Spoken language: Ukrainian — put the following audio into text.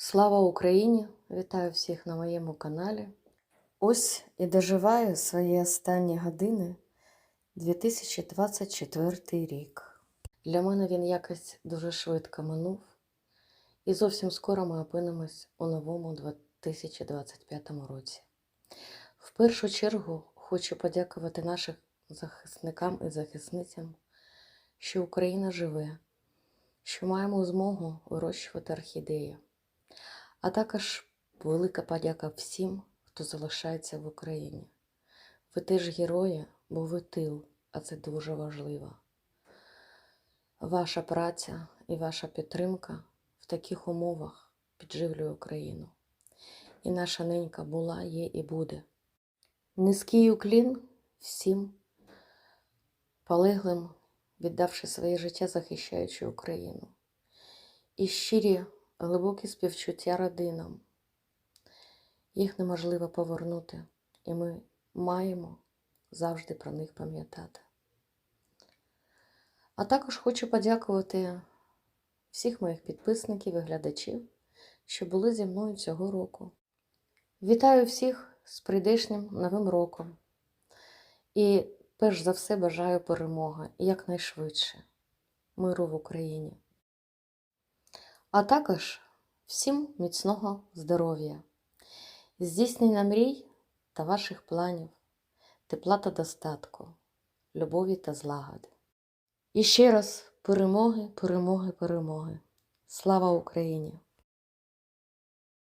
Слава Україні! Вітаю всіх на моєму каналі. Ось і доживаю свої останні години 2024 рік. Для мене він якось дуже швидко минув, і зовсім скоро ми опинимось у новому 2025 році. В першу чергу хочу подякувати нашим захисникам і захисницям, що Україна живе, що маємо змогу вирощувати орхідеї. А також велика подяка всім, хто залишається в Україні. Ви теж герої, бо ви тил, а це дуже важливо. Ваша праця і ваша підтримка в таких умовах підживлює Україну. І наша ненька була, є і буде. Низький уклін всім полеглим, віддавши своє життя, захищаючи Україну. І щирі глибокі співчуття родинам. Їх неможливо повернути, і ми маємо завжди про них пам'ятати. А також хочу подякувати всіх моїх підписників і глядачів, що були зі мною цього року. Вітаю всіх з прийдешнім новим роком. І перш за все бажаю перемоги якнайшвидше миру в Україні. А також всім міцного здоров'я, здійснення мрій та ваших планів, тепла та достатку, любові та злагоди. І ще раз перемоги, перемоги, перемоги. Слава Україні!